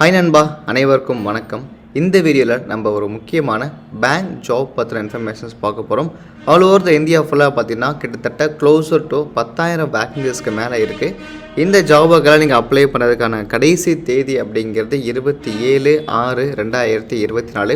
Hi நண்பா. அனைவருக்கும் வணக்கம். இந்த வீடியோவில் நம்ம ஒரு முக்கியமான பேங்க் ஜாப் பற்றின இன்ஃபர்மேஷன்ஸ் பார்க்க போகிறோம் ஆல் ஓவர் த இந்தியா ஃபுல்லாக பார்த்தீங்கன்னா கிட்டத்தட்ட க்ளோஸர் டு பத்தாயிரம் வேக்கன்சிஸ்க்கு மேலே இருக்குது இந்த ஜாபுக்கெல்லாம் நீங்கள் அப்ளை பண்ணுறதுக்கான கடைசி தேதி அப்படிங்கிறது இருபத்தி ஏழு ஆறு ரெண்டாயிரத்தி இருபத்தி நாலு.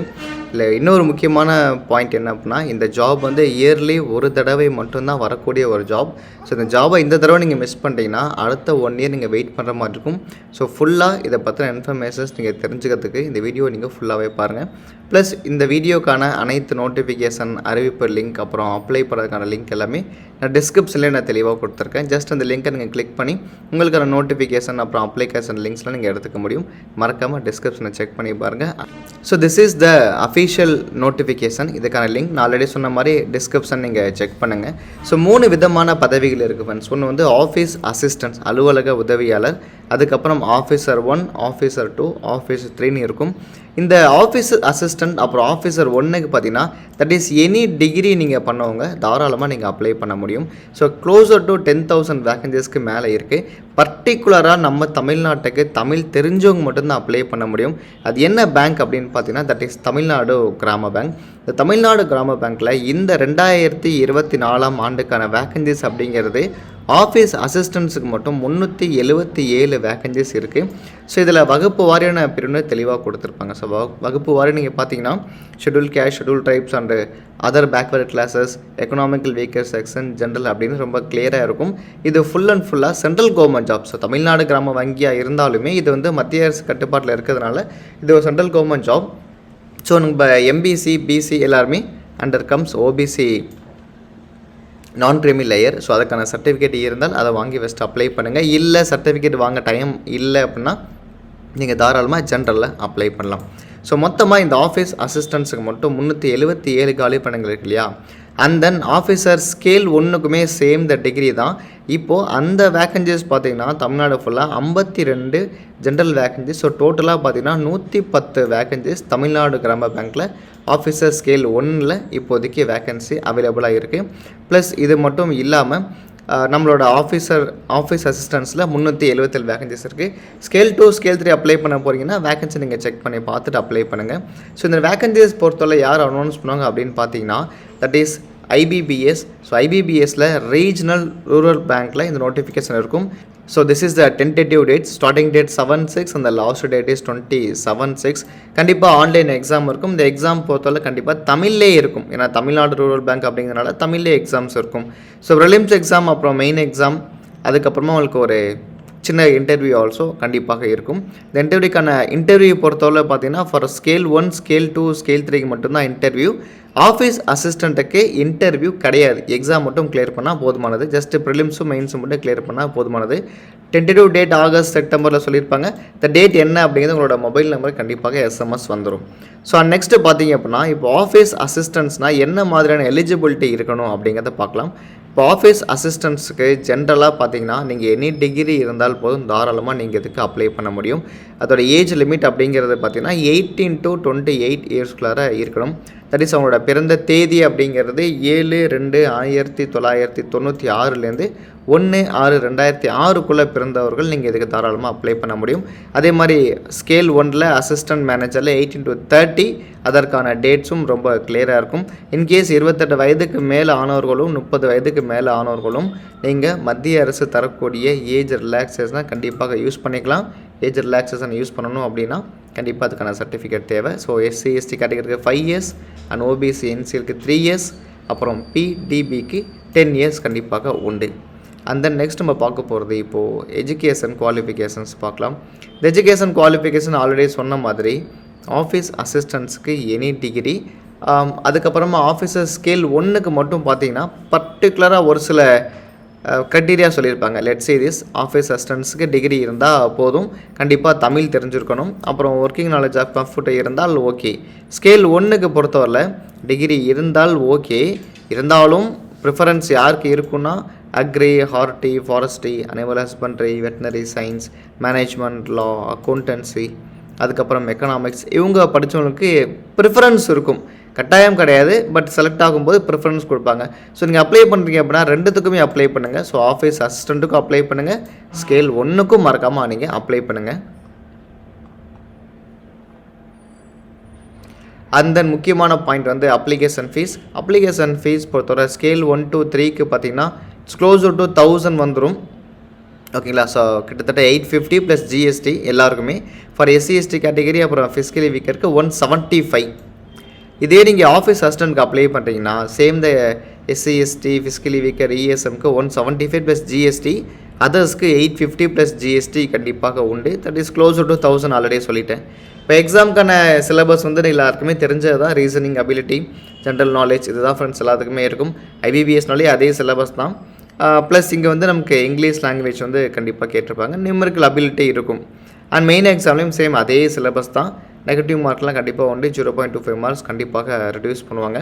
இல்லை இன்னொரு முக்கியமான பாயிண்ட் என்ன அப்படின்னா இந்த ஜாப் வந்து இயர்லி ஒரு தடவை மட்டும்தான் வரக்கூடிய ஒரு ஜாப் ஸோ இந்த ஜாபை இந்த தடவை நீங்கள் மிஸ் பண்ணிட்டீங்கன்னா அடுத்த ஒன் இயர் நீங்கள் வெயிட் பண்ணுற மாதிரி இருக்கும். ஸோ ஃபுல்லாக இதை பற்றின இன்ஃபர்மேஷன்ஸ் நீங்கள் தெரிஞ்சுக்கிறதுக்கு இந்த வீடியோ நீங்கள் ஃபுல்லாகவே பாருங்கள் ப்ளஸ் இந்த வீடியோக்கான அனைத்து நோட்டிஃபிகேஷன் அறிவிப்பு லிங்க் அப்புறம் அப்ளை பண்ணுறதுக்கான லிங்க் எல்லாமே நான் டிஸ்கிரிப்ஷனில் நான் தெளிவாக கொடுத்துருக்கேன். ஜஸ்ட் அந்த லிங்க்கை நீங்கள் கிளிக் பண்ணி உங்களுக்கான நோட்டிஃபிகேஷன் அப்புறம் அப்ளிகேஷன் லிங்க்ஸ்லாம் நீங்கள் எடுத்துக்க முடியும். மறக்காமல் டிஸ்கிரிப்ஷனை செக் பண்ணி பாருங்கள் so this is the official notification இதுக்கான லிங்க் நான் ஆல்ரெடி சொன்ன மாதிரி டிஸ்கிரிப்ஷன் நீங்கள் செக் பண்ணுங்கள் ஸோ மூணு விதமான பதவிகள் இருக்குது ஃப்ரெண்ட்ஸ் ஒன்று வந்து ஆஃபீஸ் அசிஸ்டன்ஸ் அலுவலக உதவியாளர். அதுக்கப்புறம் officer one officer two officer த்ரீன்னு இருக்கும். இந்த ஆஃபீஸர் அசிஸ்டண்ட் அப்புறம் ஆஃபீஸர் ஒன்றுக்கு பார்த்தீங்கன்னா தட் இஸ் எனி டிகிரி நீங்கள் பண்ணவங்க தாராளமாக நீங்கள் அப்ளை பண்ண முடியும். So closer to ten thousand வேகன்சிஸ்க்கு மேலே இருக்குது பர்டிகுலராக நம்ம தமிழ்நாட்டுக்கு தமிழ் தெரிஞ்சவங்க மட்டும்தான் அப்ளை பண்ண முடியும். அது என்ன பேங்க் அப்படின்னு பார்த்தீங்கன்னா தட் இஸ் தமிழ்நாடு கிராம பேங்க் இந்த தமிழ்நாடு கிராம பேங்க்கில் இந்த ரெண்டாயிரத்தி இருபத்தி நாலாம் ஆண்டுக்கான வேகன்சிஸ் அப்படிங்கிறது ஆஃபீஸ் அசிஸ்டன்ஸுக்கு மட்டும் முந்நூற்றி எழுபத்தி ஏழு வேக்கன்சிஸ் இருக்குது ஸோ இதில் வகுப்பு வாரியான பிரிவினை தெளிவாக கொடுத்துருப்பாங்க. ஸோ வகுப்பு வாரி நீங்கள் பார்த்தீங்கன்னா schedule caste schedule tribes and other backward classes economical weaker section general அப்படின்னு ரொம்ப கிளியராக இருக்கும். இது ஃபுல் அண்ட் ஃபுல்லாக central government job so Tamil Nadu கிராம வங்கியாக இருந்தாலுமே இது வந்து மத்திய அரசு கட்டுப்பாட்டில் இருக்கிறதுனால இது ஒரு சென்ட்ரல் கவர்மெண்ட் ஜாப் ஸோ நம்ம எம்பிசி பிசி எல்லாருமே under comes OBC non creamy layer so அதுக்கான சர்டிஃபிகேட் இருந்தால் அதை வாங்கி ஃபஸ்ட் அப்ளை பண்ணுங்கள் இல்லை சர்டிஃபிகேட் வாங்க டைம் இல்லை அப்படின்னா நீங்கள் தாராளமாக ஜென்ரலில் அப்ளை பண்ணலாம். ஸோ மொத்தமாக இந்த ஆஃபீஸ் அசிஸ்டன்ஸுக்கு மட்டும் முந்நூற்றி எழுபத்தி ஏழு காலி பணங்கள் இருக்கு இல்லையா? அண்ட் தென் ஆஃபீஸர் ஸ்கேல் ஒன்றுக்குமே சேம் த டிகிரி தான். இப்போது அந்த வேக்கன்சிஸ் பார்த்தீங்கன்னா தமிழ்நாடு ஃபுல்லாக ஐம்பத்தி ரெண்டு ஜென்ரல் வேக்கன்சிஸ் ஸோ டோட்டலாக பார்த்தீங்கன்னா நூற்றி பத்து வேக்கன்சிஸ் தமிழ்நாடு கிராம பேங்க்கில் ஆஃபீஸர் ஸ்கேல் ஒன்னில் இப்போதைக்கு வேக்கன்சி அவைலபிளாக இருக்குது ப்ளஸ் இது மட்டும் இல்லாமல் நம்மளோட ஆஃபீஸர் ஆஃபீஸ் அசிஸ்டன்ஸில் முந்நூற்றி எழுபத்தேழு வேகன்சிஸ் இருக்குது scale two scale three apply பண்ண போகிறீங்கன்னா வேகன்சி நீங்கள் செக் பண்ணி பார்த்துட்டு அப்ளை பண்ணுங்கள் ஸோ இந்த வேகன்சிஸ் பொறுத்தவரை யார் அனௌன்ஸ் பண்ணுவாங்க அப்படின்னு பார்த்தீங்கன்னா தட் இஸ் ஐபிபிஎஸ் ஸோ ஐபிபிஎஸ்ல ரீஜனல் ரூரல் பேங்க்கில் இந்த நோட்டிஃபிகேஷன் இருக்கும். So this is the tentative date starting date seven six அந்த last date is twenty seven six கண்டிப்பாக ஆன்லைன் எக்ஸாம் இருக்கும். இந்த எக்ஸாம் பொறுத்தவரை கண்டிப்பாக தமிழ்லே இருக்கும். ஏன்னா தமிழ்நாடு ரூரல் பேங்க் அப்படிங்கிறனால தமிழ்லே எக்ஸாம்ஸ் இருக்கும். ஸோ ரிலிம்ஸ் எக்ஸாம் அப்புறம் மெயின் எக்ஸாம் அதுக்கப்புறமா உங்களுக்கு ஒரு சின்ன இன்டர்வியூ ஆல்சோ கண்டிப்பாக இருக்கும். இந்த இன்டர்வியூக்கான இன்டர்வியூ பொறுத்தவரை பார்த்தீங்கன்னா for scale one scale two scale த்ரீக்கு மட்டும்தான் இன்டர்வியூ ஆஃபீஸ் அசிஸ்டண்ட்டுக்கு இன்டர்வியூ கிடையாது. எக்ஸாம் மட்டும் கிளியர் பண்ணால் போதுமானது. ஜஸ்ட் ப்ரிலிம்ஸும் மெயின்ஸும் மட்டும் கிளியர் பண்ணால் போதுமானது. டென்டேட்டிவ் டேட் ஆகஸ்ட் செப்டம்பரில் சொல்லியிருப்பாங்க. இந்த டேட் என்ன அப்படிங்கிறது உங்களோட மொபைல் நம்பர் கண்டிப்பாக எஸ்எம்எஸ் வந்துடும் ஸோ நெக்ஸ்ட்டு பார்த்தீங்க அப்படின்னா இப்போ ஆஃபீஸ் அசிஸ்டன்ஸ்னால் என்ன மாதிரியான எலிஜிபிலிட்டி இருக்கணும் அப்படிங்கிறத பார்க்கலாம். இப்போ ஆஃபீஸ் அசிஸ்டன்ஸுக்கு ஜென்ரலாக பார்த்தீங்கன்னா நீங்கள் எனி டிகிரி இருந்தால் போதும் தாராளமாக நீங்கள் இதுக்கு அப்ளை பண்ண முடியும். அதோட ஏஜ் லிமிட் அப்படிங்கிறது பார்த்தீங்கன்னா எயிட்டீன் டு டுவெண்ட்டி எயிட் இயர்ஸ்குள்ளார இருக்கணும். தட் இஸ் அவங்களோட பிறந்த தேதி அப்படிங்கிறது ஏழு ரெண்டு ஆயிரத்தி தொள்ளாயிரத்தி தொண்ணூற்றி ஆறுலேருந்து ஒன்று ஆறு ரெண்டாயிரத்தி ஆறுக்குள்ளே பிறந்தவர்கள் நீங்கள் இதுக்கு தாராளமாக அப்ளை பண்ண முடியும். அதே மாதிரி ஸ்கேல் ஒனில் அசிஸ்டன்ட் மேனேஜரில் எயிட்டின் டு தேர்ட்டி அதற்கான டேட்ஸும் ரொம்ப கிளியராக இருக்கும். இன்கேஸ் இருபத்தெட்டு வயதுக்கு மேலே ஆனவர்களும் முப்பது வயதுக்கு மேலே ஆனவர்களும் நீங்கள் மத்திய அரசு தரக்கூடிய ஏஜ் ரிலாக்ஸேஷனை கண்டிப்பாக யூஸ் பண்ணிக்கலாம். ஏஜ் ரிலாக்ஸேஷன் யூஸ் பண்ணணும் அப்படின்னா கண்டிப்பாக அதுக்கான சர்டிஃபிகேட் தேவை. ஸோ எஸ்சி எஸ்டி கேட்டகரிக்கு ஃபைவ் இயர்ஸ் அண்ட் ஓபிசி என்சிஎலுக்கு த்ரீ இயர்ஸ் அப்புறம் பிடிபிக்கு டென் இயர்ஸ் கண்டிப்பாக உண்டு. அண்ட் தென் நெக்ஸ்ட் நம்ம பார்க்க போகிறது இப்போது எஜுகேஷன் குவாலிஃபிகேஷன்ஸ் பார்க்கலாம். இந்த எஜுகேஷன் குவாலிஃபிகேஷன் ஆல்ரெடி சொன்ன மாதிரி ஆஃபீஸ் அசிஸ்டன்ஸுக்கு எனி டிகிரி அதுக்கப்புறமா ஆஃபீஸர் ஸ்கேல் ஒன்றுக்கு மட்டும் பார்த்தீங்கன்னா பர்டிகுலராக ஒரு சில க்ரைட்டீரியா சொல்லியிருப்பாங்க. லெட் சீரிஸ் ஆஃபீஸ் அசிஸ்டன்ஸுக்கு டிகிரி இருந்தால் போதும். கண்டிப்பாக தமிழ் தெரிஞ்சிருக்கணும். அப்புறம் ஒர்க்கிங் நாலேஜ் ஆஃப் கம்ஃபர்ட் இருந்தால் ஓகே ஸ்கேல் ஒன்றுக்கு பொறுத்தவரையில் டிகிரி இருந்தால் ஓகே இருந்தாலும் ப்ரிஃபரன்ஸ் யாருக்கு இருக்குன்னா agri horti forestry animal husbandry veterinary science management law accountancy அதுக்கப்புறம் எக்கனாமிக்ஸ் இவங்க படித்தவங்களுக்கு ப்ரிஃபரன்ஸ் இருக்கும். கட்டாயம் கிடையாது பட் செலக்ட் ஆகும்போது ப்ரிஃபரன்ஸ் கொடுப்பாங்க. ஸோ நீங்கள் அப்ளை பண்ணுறீங்க அப்படின்னா ரெண்டுத்துக்குமே அப்ளை பண்ணுங்கள் ஸோ ஆஃபீஸ் அசிஸ்டண்ட்டுக்கும் அப்ளை பண்ணுங்கள் ஸ்கேல் ஒன்றுக்கும் மறக்காமல் நீங்கள் அப்ளை பண்ணுங்கள் அந்த முக்கியமான பாயிண்ட் வந்து அப்ளிகேஷன் ஃபீஸ் அப்ளிகேஷன் ஃபீஸ் பொறுத்தவரை ஸ்கேல் ஒன் டூ த்ரீக்கு பார்த்தீங்கன்னா இட்ஸ் க்ளோசர் டு தௌசண்ட் வந்துடும் ஓகேங்களா ஸோ கிட்டத்தட்ட எயிட் ஃபிஃப்டி ப்ளஸ் ஜிஎஸ்டி எல்லாருக்குமே. ஃபார் எஸ்சி எஸ்டி கேட்டகரி அப்புறம் ஃபிஸ்கலி வீக்கருக்கு ஒன் செவன்ட்டி ஃபைவ் இதே நீங்கள் ஆஃபீஸ் அசிஸ்டண்ட்க்கு அப்ளை பண்ணுறீங்கன்னா same the SC ST physically weaker இஎஸ்எம்க்கு one seventy five plus GST அதர்ஸ்க்கு eight fifty plus GST கண்டிப்பாக உண்டு. That is close to thousand already சொல்லிட்டேன். இப்போ எக்ஸாம்க்கான சிலபஸ் வந்து எல்லாருக்குமே தெரிஞ்சது தான் ரீசனிங் அபிலிட்டி ஜென்ரல் நாலேஜ் இதுதான் ஃப்ரெண்ட்ஸ் எல்லாத்துக்குமே இருக்கும். ஐபிபிஎஸ்னாலே அதே சிலபஸ் தான். ப்ளஸ் இங்கே வந்து நமக்கு இங்கிலீஷ் லாங்குவேஜ் வந்து கண்டிப்பாக கேட்டிருப்பாங்க. நியூமரிக்கல் அபிலிட்டி இருக்கும். அண்ட் மெயின் எக்ஸாம்லேயும் சேம் அதே சிலபஸ் தான். நெகட்டிவ் மார்க்லாம் கண்டிப்பாக வந்து zero point two five marks கண்டிப்பாக ரெடியூஸ் பண்ணுவாங்க.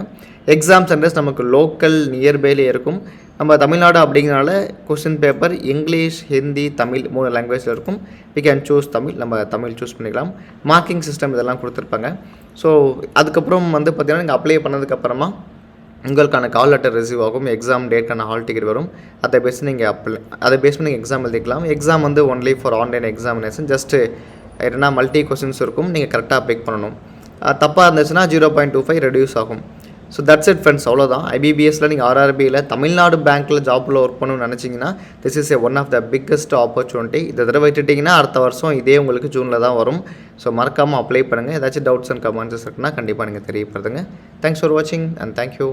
எக்ஸாம் சென்டர்ஸ் நமக்கு லோக்கல் நியர்பைலே இருக்கும். நம்ம தமிழ்நாடு அப்படிங்கிறனால question paper English Hindi Tamil மூணு லாங்குவேஜில் இருக்கும். வி கேன் சூஸ் தமிழ் நம்ம தமிழ் சூஸ் பண்ணிக்கலாம். மார்க்கிங் சிஸ்டம் இதெல்லாம் கொடுத்துருப்பாங்க. ஸோ அதுக்கப்புறம் வந்து பார்த்திங்கன்னா நீங்கள் அப்ளை பண்ணதுக்கப்புறமா உங்களுக்கான கால் லெட்டர் ரிசீவ் ஆகும். எக்ஸாம் டேட்க்கான ஹால் டிக்கெட் வரும். அதை பேஸ் நீங்கள் அப்ளை அதை பேஸ் பண்ணி நீங்கள் எக்ஸாம் எழுதிக்கலாம். எக்ஸாம் வந்து only for online examination just இல்லைனா மல்டி கொஸ்டின்ஸ் இருக்கும். நீங்கள் கரெக்டாக பிக் பண்ணணும். தப்பாக இருந்துச்சுன்னா zero point two five reduce ஆகும். ஸோ தட்ஸ் இட் ஃப்ரெண்ட்ஸ் அவ்வளோதான் ஐபிபிஎஸ்ல நீங்கள் ஆர்ஆர்பியில் தமிழ்நாடு பேங்க்கில் ஜாப்பில் ஒர்க் பண்ணணும்னு நினச்சிங்கன்னா this is a one of the biggest opportunity இதை தடவை விட்டுட்டிங்கன்னா அடுத்த வருஷம் இதே உங்களுக்கு ஜூனில் தான் வரும். ஸோ மறக்காமல் அப்ளை பண்ணுங்கள் ஏதாச்சும் டவுட்ஸ் அண்ட் கமெண்ட்ஸ் இருக்குன்னா கண்டிப்பாக நீங்கள் தெரியப்படுதுங்க தேங்க்ஸ் ஃபார் வாட்சிங் அண்ட் தேங்க்யூ